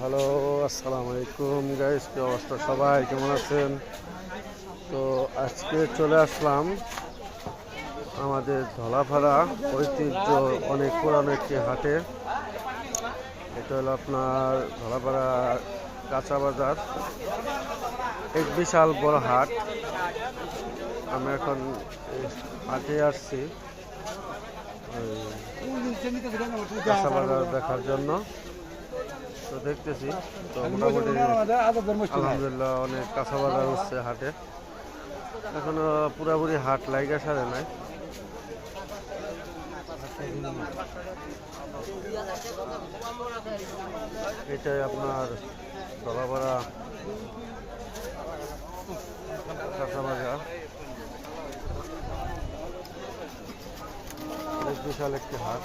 Hello, আসসালামু আলাইকুম guys কি অবস্থা? সবাই কেমন আছেন? তো আজকে চলে আসলাম আমাদের ধলাফাড়া ঐতিহ্য অনেক পুরানো একটি হাটে। এটা হলো আপনার ধলাপাড়া কাঁচা বাজার। এক বিশাল বড় হাট। আমি এখন হাটে আসছি। কাঁচা বাজার দেখার জন্য। তো দেখতেছি। তো মোটামুটি আলহামদুলিল্লাহ অনেক কাঁচা বাজার হচ্ছে হাটে। এখনও পুরাপুরি হাট লাইগা সারে নাই। এটাই আপনার ধলাপাড়া কাঁচা বাজার বিশাল একটি হাট।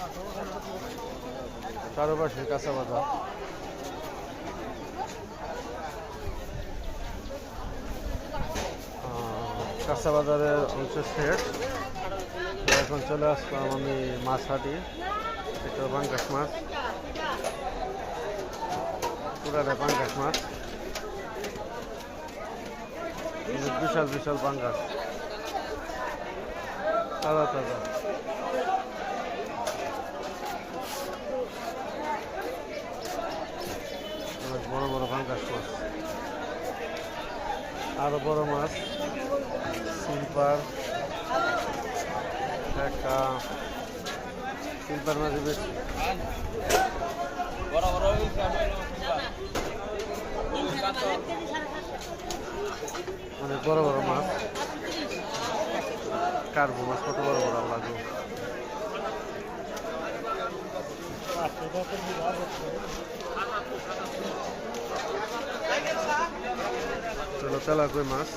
চারপাশে কাঁচা বাজার কাঁচা বাজারের অংশ শেষ। এখন চলে আসলাম আমি মাছ হাটি এটা পাঙ্কাশ মাছ। পুরাটা পাঙ্কাশ মাছ। বিশাল বিশাল পাঙ্কাশ তাজা তাজা। বড় বড় পাঙ্কাশ মাছ। আরও বড় মাছ। সিলভার। একটা। সিলভার মাছ বেশি। অনেক বড় বড় মাছ। কার্বো মাছ, কত বড় বড় লাগবে চলো তেলা কই মাছ।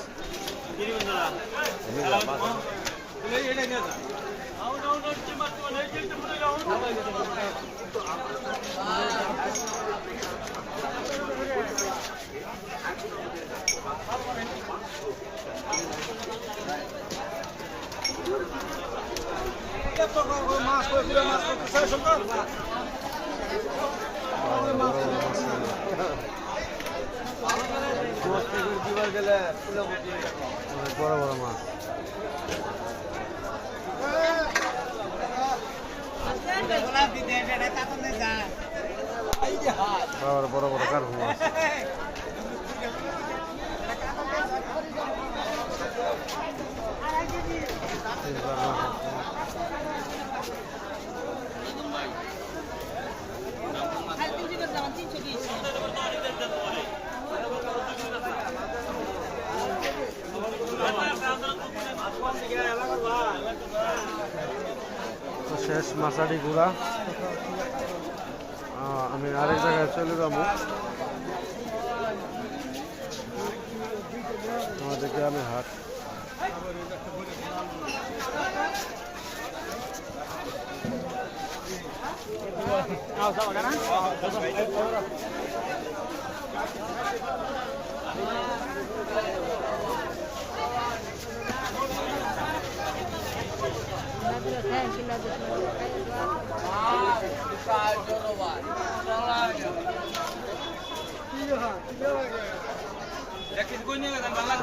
বড় মাছ অনেক বড় বড় মাছ। বড় বড় মাছ। সিলভার মাছ আছে। শেষ মাছারি গুড়া। আমি আরেক জায়গায় চলে যাব। আমাদের গ্রামে হাট। Yakin ko niya, ang balag